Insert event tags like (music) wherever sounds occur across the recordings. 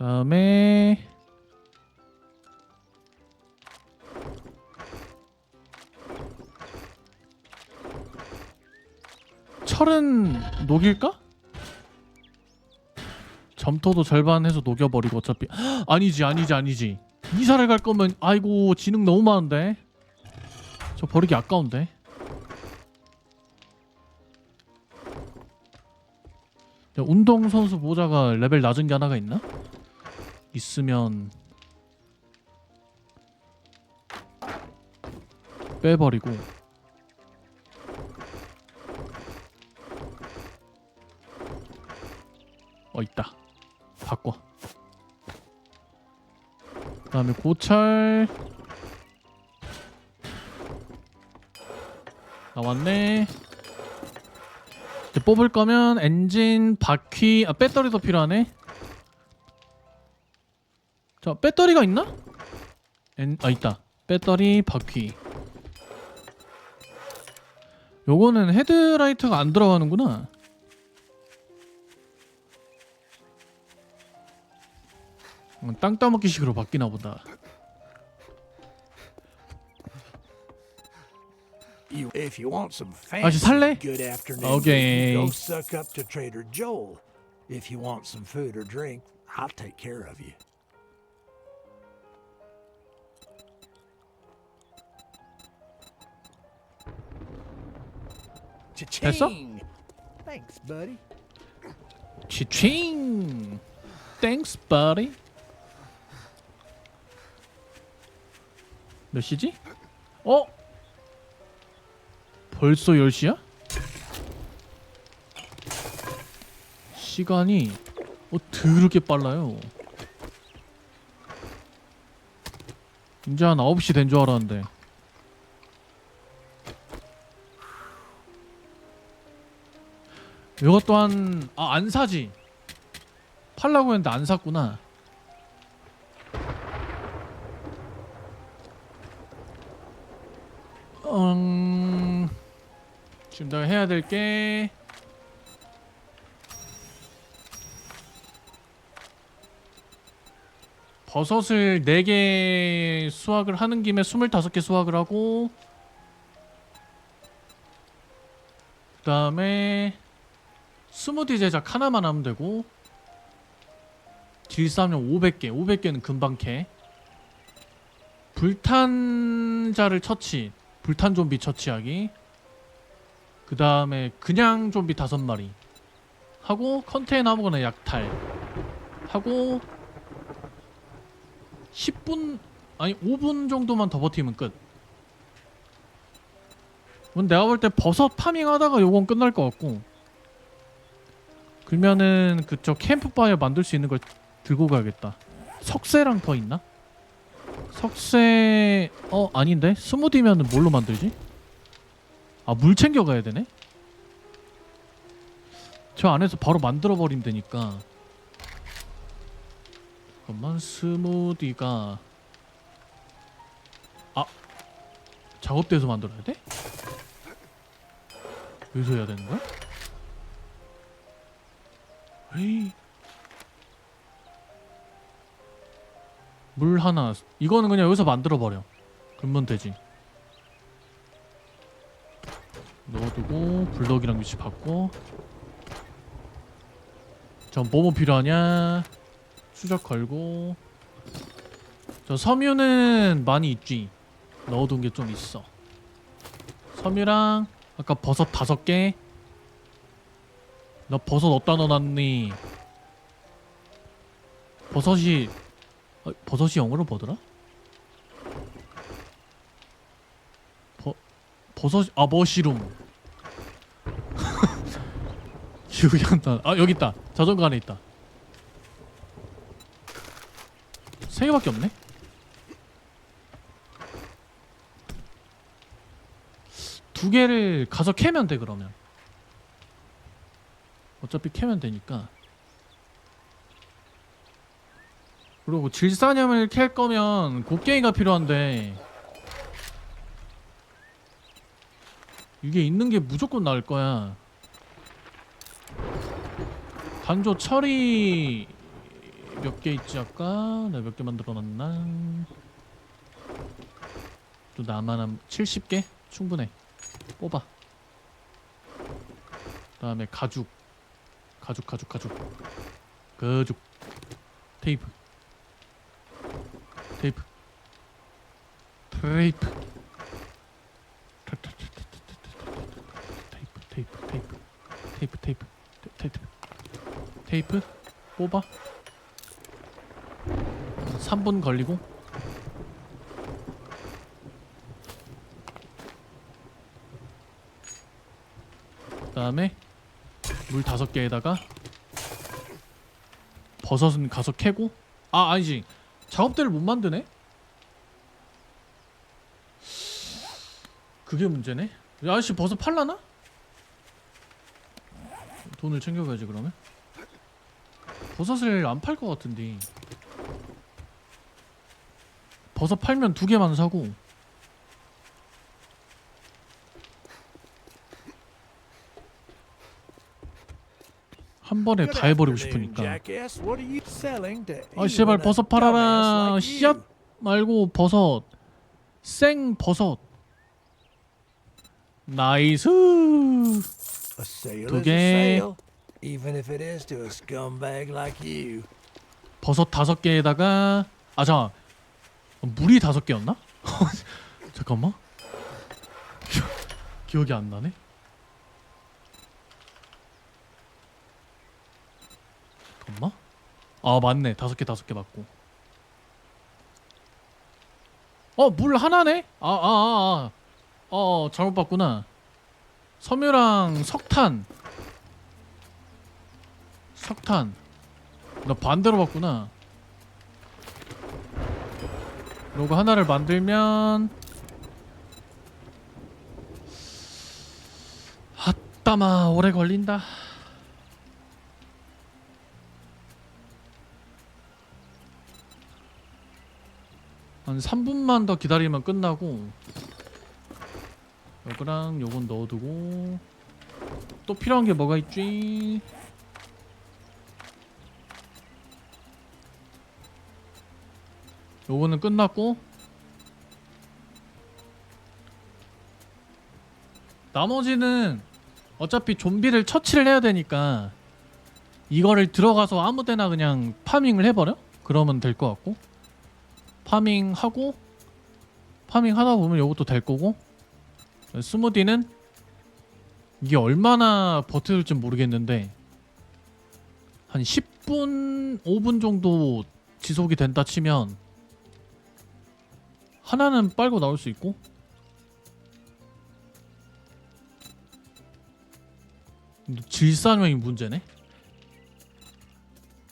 다음에 철은 녹일까? 점토도 절반 해서 녹여버리고 어차피 (gasps) 아니지 아니지 아니지 이사를 갈 거면 아이고 지능 너무 많은데 저 버리기 아까운데 야, 운동선수 모자가 레벨 낮은 게 하나가 있나? 있으면 빼버리고 어 있다. 바꿔. 그 다음에 고철. 나왔네. 뽑을 거면 엔진, 바퀴, 아 배터리도 필요하네 자 배터리가 있나? 엔, 아 있다 배터리, 바퀴 요거는 헤드라이트가 안 들어가는구나 음, 땅 따먹기식으로 바뀌나 보다 if you want some 아, fancy 살래? good afternoon Okay. go suck up to Trader Joel. If you want some food or drink, I'll take care of you. 됐어? Thanks, buddy. 치칭 땡스 바리 몇 시지? 어? 벌써 10시야? 시간이 어 드럽게 빨라요 이제 한 9시 된 줄 알았는데 이것 또한 아 안 사지. 팔라고 했는데 안 샀구나. 음 지금 내가 해야 될 게 버섯을 4개 수확을 하는 김에 25개 수확을 하고 그 다음에 스무디 제작 하나만 하면 되고 질사면 500개 500개는 금방 캐. 불탄자를 처치 불탄 좀비 처치하기. 그 다음에 그냥 좀비 다섯 마리. 하고 컨테이너 아무거나 약탈. 하고 10분 아니 5분 정도만 더 버티면 끝. 내가 볼 때 버섯 파밍 하다가 요건 끝날 것 같고 그러면은 그쪽 캠프파이어 만들 수 있는 걸 들고 가야겠다. 석쇠랑 더 있나? 석쇠 어 아닌데 스무디면은 뭘로 만들지? 아 물 챙겨 가야 되네. 저 안에서 바로 만들어 버리면 되니까. 잠깐만 스무디가 아 작업대에서 만들어야 돼? 여기서 해야 되는 거야? 에이. 물 하나 이거는 그냥 여기서 만들어 버려. 그러면 되지. 넣어두고 블럭이랑 위치 바꿔. 전 뭐뭐 필요하냐? 수작 걸고. 저 섬유는 많이 있지. 넣어둔 게 좀 있어. 섬유랑 아까 버섯 다섯 개 나 버섯 어디다 넣어놨니? 버섯이 어, 버섯이 영어로 뭐더라? 버 버섯 아 머시룸 기억이 안 나. 아 여기 있다. 자전거 안에 있다. 세 개밖에 없네. 두 개를 가서 캐면 돼 그러면. 어차피 캐면 되니까. 그리고 질사념을 캘 거면 곡괭이가 필요한데. 이게 있는 게 무조건 나을 거야. 간조 처리 몇개 있지 아까? 내가 몇 개 만들어놨나? 또 나만 한 70개? 충분해. 뽑아. 그 다음에 가죽 가죽 가죽 가죽. 가죽. 테이프. 테이프. 테이프. 테이프 테이프 테이프. 테이프 테이프. 테이프. 뽑아. 3분 걸리고. 그 다음에 물 다섯 개에다가 버섯은 가서 캐고? 아 아니지. 작업대를 못 만드네? 그게 문제네? 야, 아저씨 버섯 팔라나? 돈을 챙겨가야지 그러면. 버섯을 안 팔 것 같은데. 버섯 팔면 두 개만 사고 한 번에 다 해버리고 싶으니까 아 제발 버섯 팔아라 씨앗? 말고 버섯 생 버섯 나이스 A sale 두 is a 개. sale, even if it is to a scumbag like you. 버섯 다섯 개에다가 아자 물이 다섯 개였나? 잠깐만 기- 기억이 안 나네. 잠깐만. 아 맞네 다섯 개 다섯 개 맞고. 어 물 하나네? 아아아 아, 아. 어 잘못 봤구나. 섬유랑 석탄. 석탄. 나 반대로 봤구나. 그리고 하나를 만들면 아따마 오래 걸린다. 한 3분만 더 기다리면 끝나고 요거랑 요건 넣어두고 또 필요한 게 뭐가 있지? 요거는 끝났고 나머지는 어차피 좀비를 처치를 해야 되니까 이거를 들어가서 아무 데나 그냥 파밍을 해버려? 그러면 될 것 같고 파밍하고 파밍 하다 보면 요것도 될 거고. 스무디는 이게 얼마나 버텨줄지 모르겠는데 한 10분 5분 정도 지속이 된다 치면 하나는 빨고 나올 수 있고. 근데 질사염이 문제네.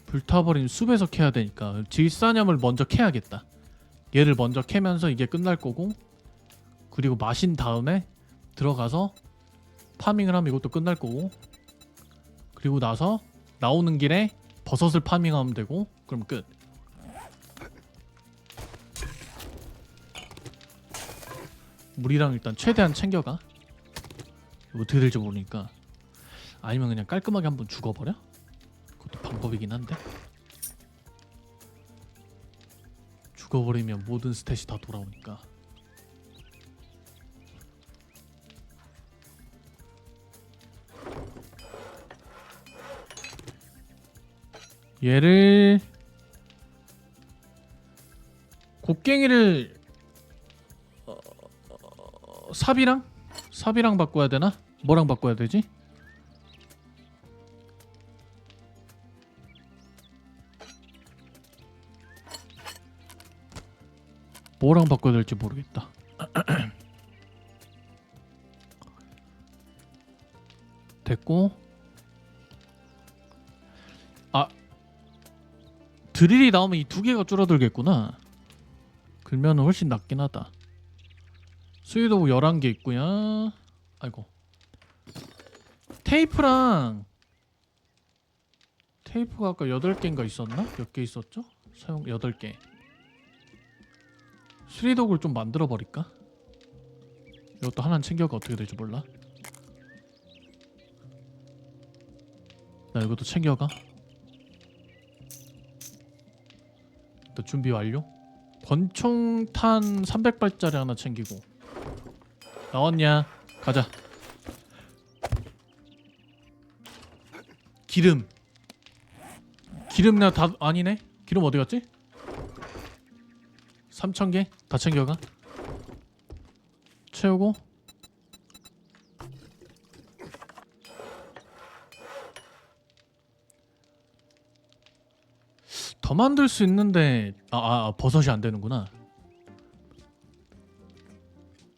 불타버린 숲에서 캐야 되니까 질사염을 먼저 캐야겠다 얘를 먼저 캐면서 이게 끝날 거고 그리고 마신 다음에 들어가서 파밍을 하면 이것도 끝날 거고 그리고 나서 나오는 길에 버섯을 파밍하면 되고 그럼 끝. 물이랑 일단 최대한 챙겨가. 어떻게 될지 모르니까. 아니면 그냥 깔끔하게 한번 죽어버려? 그것도 방법이긴 한데 죽어버리면 모든 스탯이 다 돌아오니까 얘를 곡괭이를 어, 삽이랑 삽이랑 바꿔야 되나? 뭐랑 바꿔야 되지? 뭐랑 바꿔야 될지 모르겠다. (clears throat) 됐고 아 드릴이 나오면 이 두 개가 줄어들겠구나. 그러면 훨씬 낫긴 하다. 수유도구 11개 있고요. 아이고. 테이프랑 테이프가 아까 8개인가 있었나? 몇 개 있었죠? 사용 8개. 수리도구를 좀 만들어 버릴까? 이것도 하나는 챙겨가 어떻게 될지 몰라. 나 이것도 챙겨가. 또 준비 완료. 권총탄 300발짜리 하나 챙기고 나왔냐? 가자. 기름. 기름 나 다 아니네. 기름 어디 갔지? 3,000개 다 챙겨가. 채우고 더 만들 수 있는데 아, 아, 아, 버섯이 안 되는구나.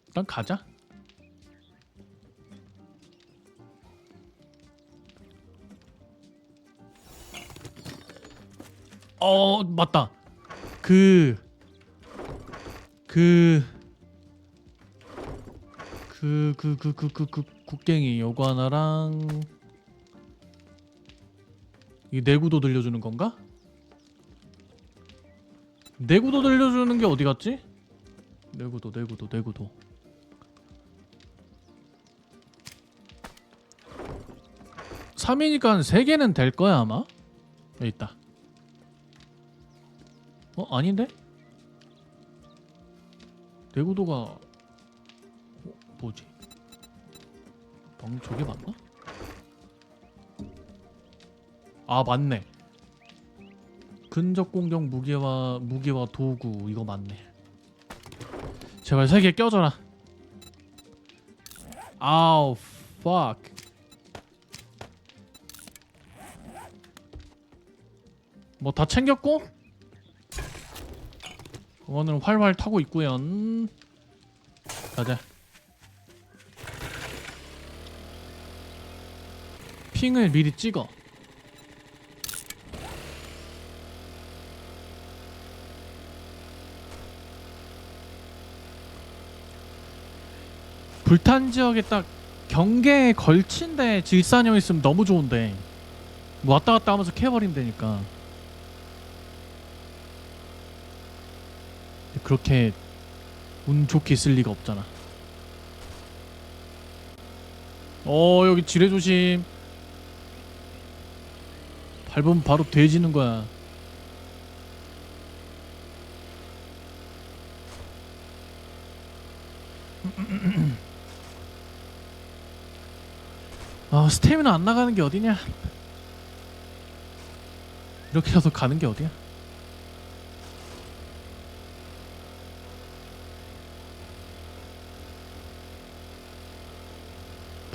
일단 가자. 어 맞다. 그 그 그 그 그 그 그 그 국갱이 요거 하나랑 이 내구도 들려주는 건가? 내구도 들려주는 게 어디 갔지? 내구도 내구도 내구도 삼이니까 한 3개는 될 거야 아마 여기 있다 어? 아닌데? 내구도가 어, 뭐지? 방 저게 맞나? 아 맞네 근접 공격 무기와 무기와 도구 이거 맞네. 제발 세 개 껴줘라. 아우 fuck. 뭐 다 챙겼고? 오늘 활활 타고 있구요. 가자. 핑을 미리 찍어. 불탄 지역에 딱 경계에 걸친 데 질산형 있으면 너무 좋은데 뭐 왔다 갔다 하면서 캐버리면 되니까 그렇게 운 좋게 있을 리가 없잖아. 어 여기 지뢰 조심. 밟으면 바로 돼지는 거야. (clears throat) 아 스태미나 안 나가는 게 어디냐? 이렇게 해서 가는 게 어디야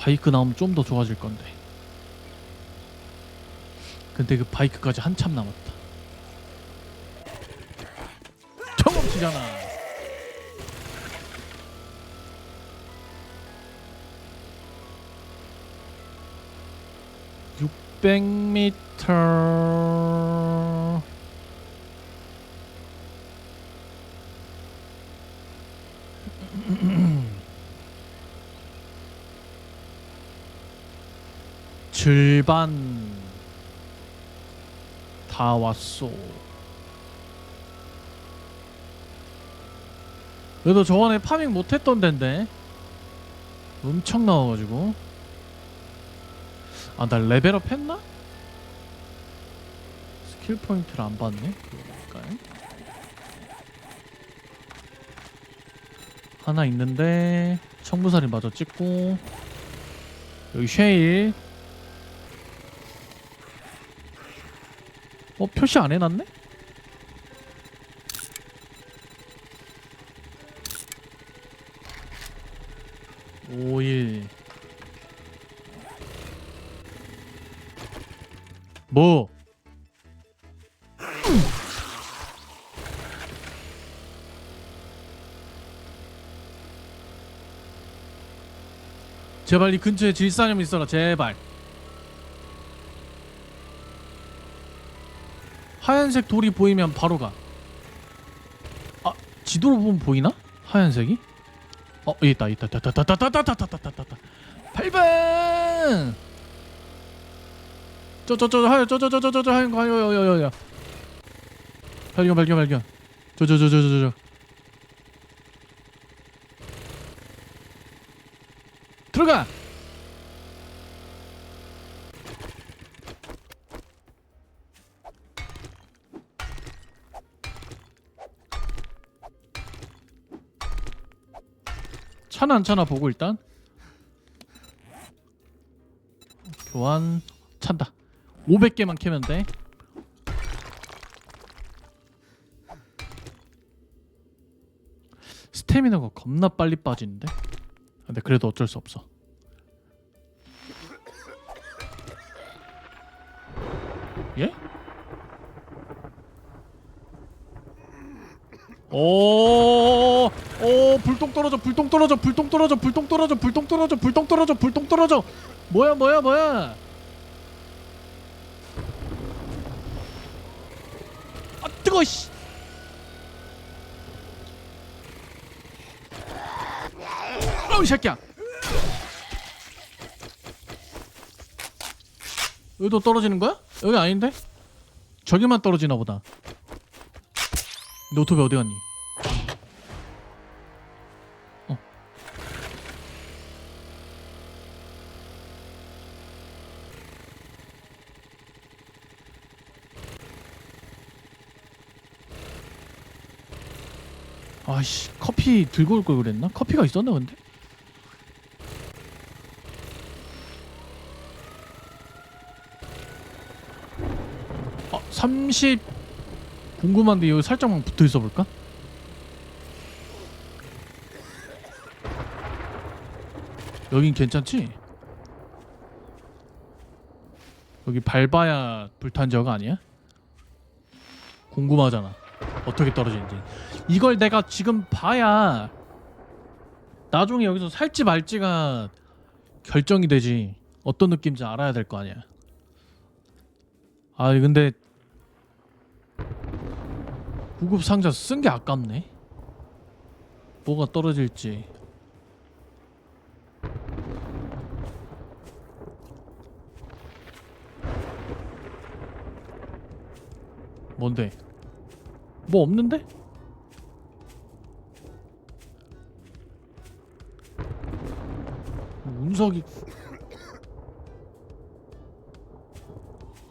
바이크 나오면 좀 더 좋아질 건데. 근데 그 바이크까지 한참 남았다. 경험치잖아. 600m 절반 다 왔소. 그래도 저번에 파밍 못했던 데인데 엄청 나와가지고 아 나 레벨업 했나? 스킬 포인트를 안 봤네 볼까요? 하나 있는데 청부살이 마저 찍고 여기 쉐일 어 표시 안 해놨네? 오일 뭐? 제발 이 근처에 질사념 있어라 제발 하얀색 돌이 보이면 바로 가. 아 지도로 보면 보이나? 하얀색이? 어 있다 있다 있다 있다 있다 있다 있다 있다 있다 있다 있다 8번 저저저 하얀 저저저저저 하얀 거 여여여여 발견 발견 발견 저 저 저 저 저저 들어가 차나 안 차나 보고 일단. 교환 찬다. 500개만 캐면 돼. 스태미나가 겁나 빨리 빠지는데? 근데 그래도 어쩔 수 없어. 예? 오, 오, 불똥 떨어져, 불똥 떨어져, 불똥 떨어져, 불똥 떨어져, 불똥 떨어져, 불똥 떨어져, 불똥 떨어져. 뭐야, 뭐야, 뭐야? 아, 뜨거, 씨. 이 새끼야. 여기도 떨어지는 거야? 여기 아닌데? 저기만 떨어지나 보다. 노트북 어디 갔니? 아씨 커피 들고 올 걸 그랬나? 커피가 있었나 근데? 아, 30 궁금한데 여기 살짝만 붙어 있어 볼까? 여긴 괜찮지? 여기 밟아야 불탄 적 아니야? 궁금하잖아. 어떻게 떨어지는지. 이걸 내가 지금 봐야 나중에 여기서 살지 말지가 결정이 되지. 어떤 느낌인지 알아야 될 거 아니야. 아 근데 구급 상자 쓴 게 아깝네. 뭐가 떨어질지. 뭔데? 뭐 없는데? 운석이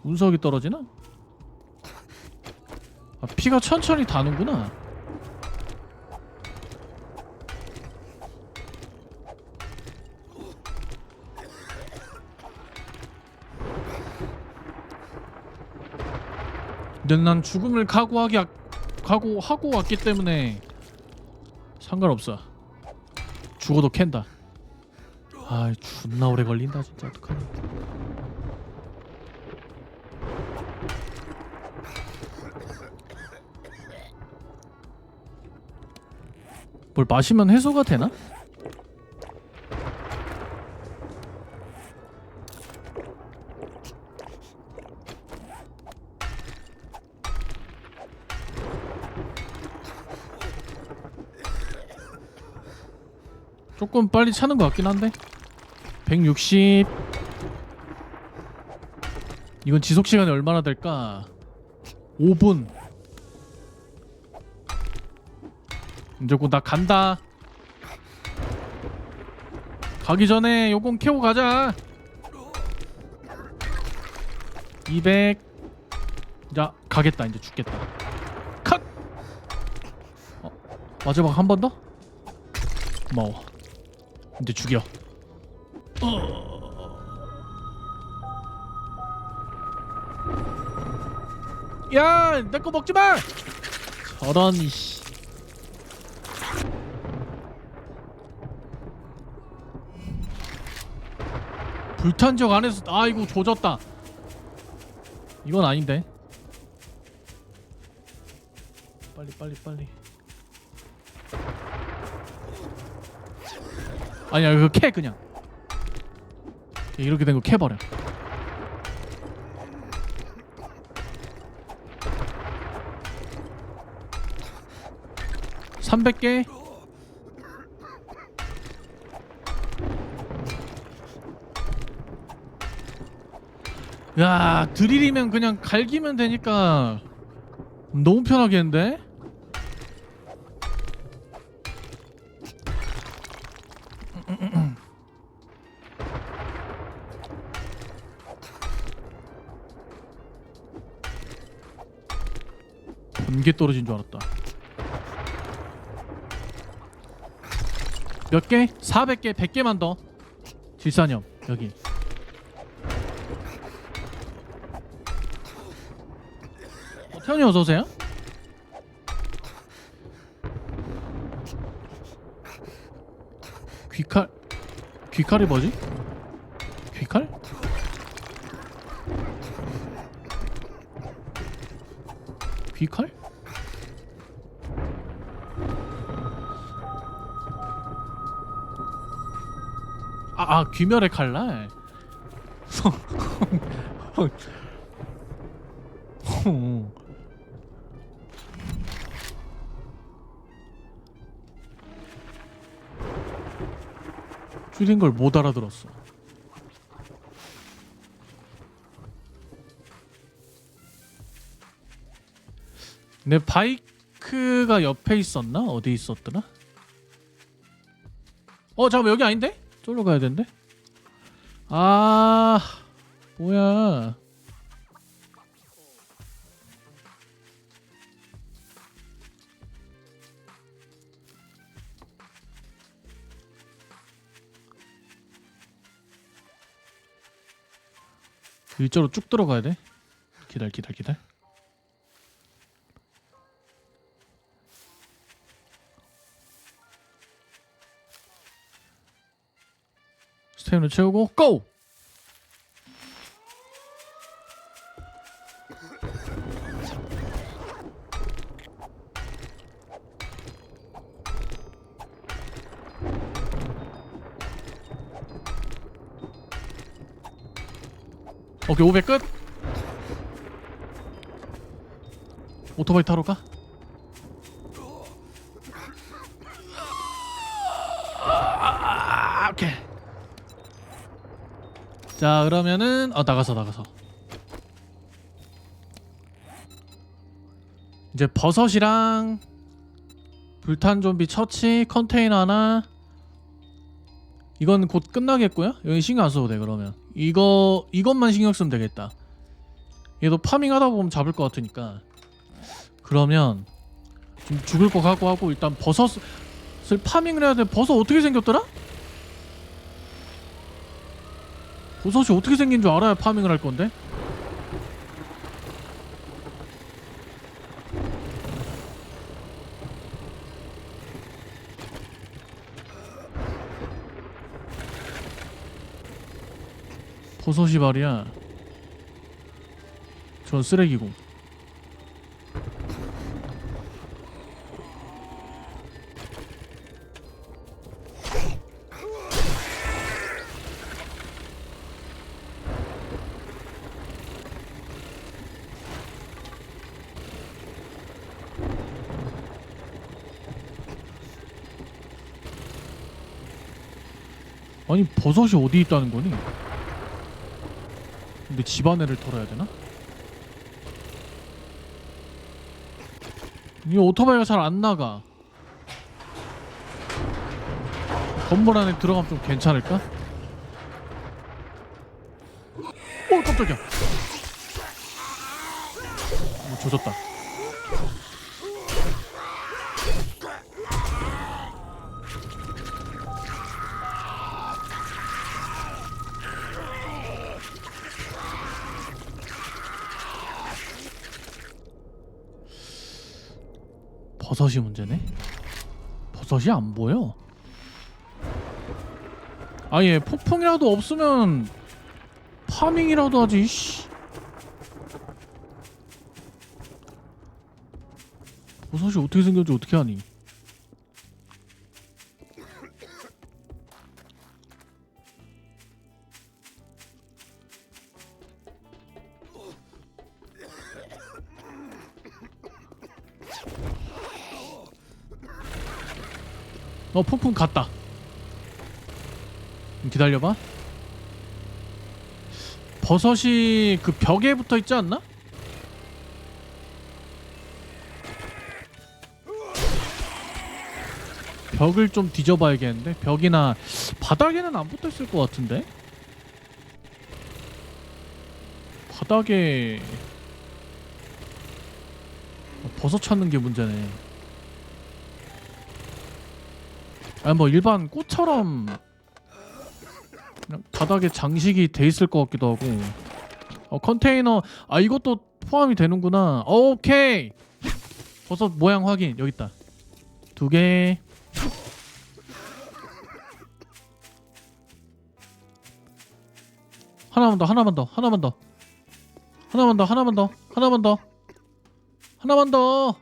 운석이 떨어지나? 아, 피가 천천히 다는구나. 근데 난 죽음을 각오하기 각오하고 왔기 때문에 상관없어. 죽어도 캔다. 아, 존나 오래 걸린다 진짜 어떡하냐. 뭘 마시면 해소가 되나? 조금 빨리 차는 것 같긴 한데 160 이건 지속 시간이 얼마나 될까 5분 이제 곧나 간다 가기 전에 요건 캐고 가자 200 야, 가겠다. 이제 죽겠다. 컷! 어, 마지막 한 번 더? 고마워. 이제 죽여. 어. 야, 내 거 먹지 마. 저런 씨. 불탄 적 안에서 아이고 조졌다. 이건 아닌데. 빨리 빨리 빨리. 아니야 이거 캐 그냥. 이렇게 된 거 캐버려. 300개? 야 드릴이면 그냥 갈기면 되니까 너무 편하겠는데? 번개 떨어진 줄 알았다. 몇 개? 400개, 100개만 더. 질산염 여기. 어, 태현이 어서 오세요. 귀칼 귀칼이 뭐지? 아, 아 귀멸의 칼날. 줄인 걸 못 알아들었어. 내 바이크가 옆에 있었나? 어디 있었더라? 어 잠깐 여기 아닌데? 저기로 가야 되는데? 아 뭐야. 이쪽으로 쭉 들어가야 돼? 기다려 기다려 기다려 스태미나 채우고 고! 오케이 500 끝. 오토바이 타러 가. 아, 오케이. 자 그러면은 어 나가서 나가서. 이제 버섯이랑 불탄 좀비 처치 컨테이너 하나. 이건 곧 끝나겠고요. 여기 신경 안 써도 돼 그러면. 이거 이것만 신경 쓰면 되겠다. 얘도 파밍 하다 보면 잡을 것 같으니까. 그러면 좀 죽을 것 같고 하고 일단 버섯을 파밍을 해야 돼. 버섯 어떻게 생겼더라? 버섯이 어떻게 생긴 줄 알아야 파밍을 할 건데? 버섯이 말이야. 전 쓰레기고. 아니 버섯이 어디 있다는 거니? 근데 집안에를 털어야 되나? 이 오토바이가 잘 안 나가. 건물 안에 들어가면 좀 괜찮을까? 오 깜짝이야. 뭐 조졌다. 버섯이 문제네. 버섯이 안 보여. 아예 폭풍이라도 없으면 파밍이라도 하지. 씨. 버섯이 어떻게 생겼지 어떻게 하니? 어 폭풍 갔다. 좀 기다려봐. 버섯이 그 벽에 붙어 있지 않나? 벽을 좀 뒤져봐야겠는데? 벽이나 바닥에는 안 붙어 있을 것 같은데? 바닥에 어, 버섯 찾는 게 문제네 아니 뭐 일반 꽃처럼 그냥 바닥에 장식이 돼 있을 것 같기도 하고. 어 컨테이너 아 이것도 포함이 되는구나. 오케이! 버섯 모양 확인 여기 있다. 두개. 하나만 더 하나만 더 하나만 더. 하나만 더 하나만 더 하나만 더. 하나만 더!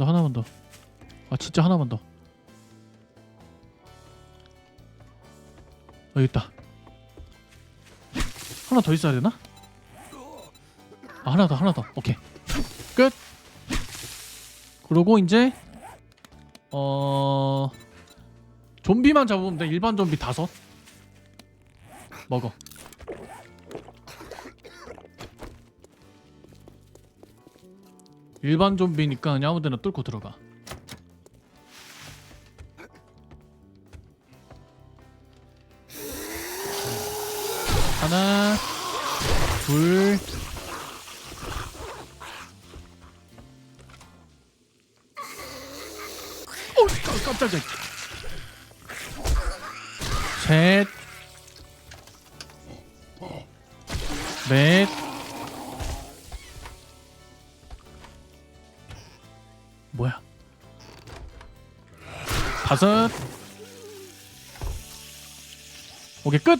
더 하나만 더. 아 진짜 하나만 더. 여기 있다. 하나 더 있어야 되나? 아, 하나 더 하나 더. 오케이. 끝. 그러고 이제 어 좀비만 잡으면 돼. 일반 좀비 다섯. 먹어. 일반 좀비니까 그냥 아무데나 뚫고 들어가. 하나 둘. 오, 깜짝이야. 셋넷. 다섯. 오케이 끝.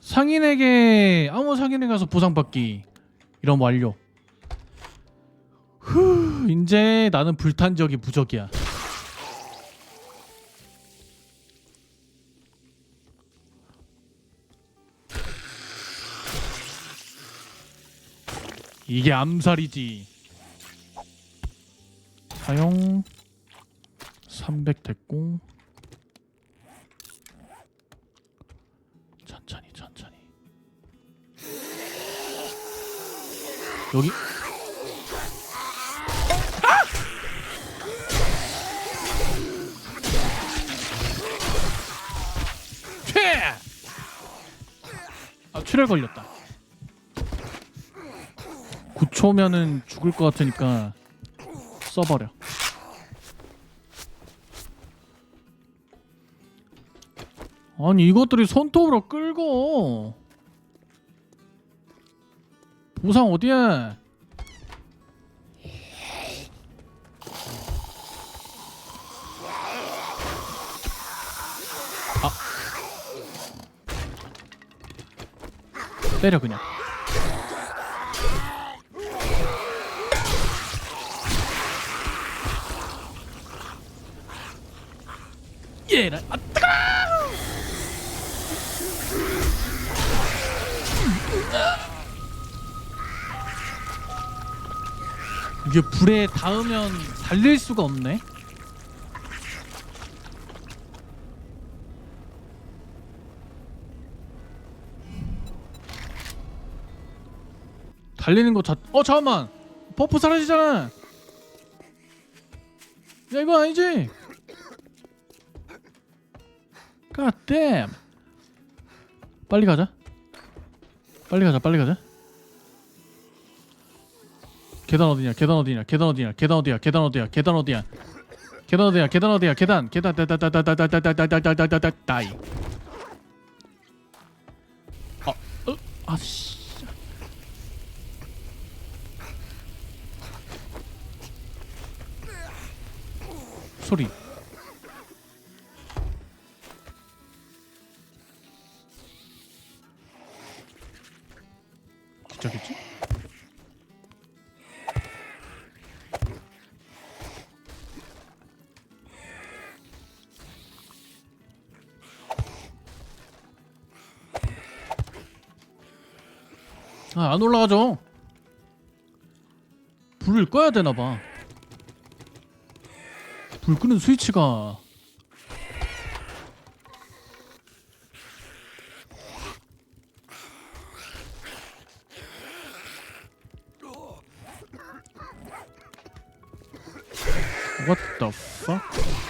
상인에게 아무 상인에 가서 보상받기. 이런 완료. 후 이제 나는 불탄 적이 무적이야. 이게 암살이지. 사용. 300 됐고. 천천히 천천히. 여기? 아! 최! 출혈 걸렸다. 9초면은 죽을 것 같으니까 써버려. 아니 이것들이 손톱으로 끌고. 보상 어디에? 아. 때려 그냥. 얘라 아 뜨거워 이게 불에 닿으면 달릴 수가 없네. 달리는 거 자... 어 잠깐만. 버프 사라지잖아. 야 이거 아니지? God damn. 빨리 가자. 빨리 가자 빨리 가자. ケダノディア、ケダノディア、ケダノディア、ケダノディア、ケダノディア、ケダノディア、ケダノディア、ケダノディア、ケダン、ケダダダダダダダダダダダダダダダイ。あ、う、あっし。ソリー。 안 올라가죠. 불을 꺼야 되나 봐. 불 끄는 스위치가 What the fuck?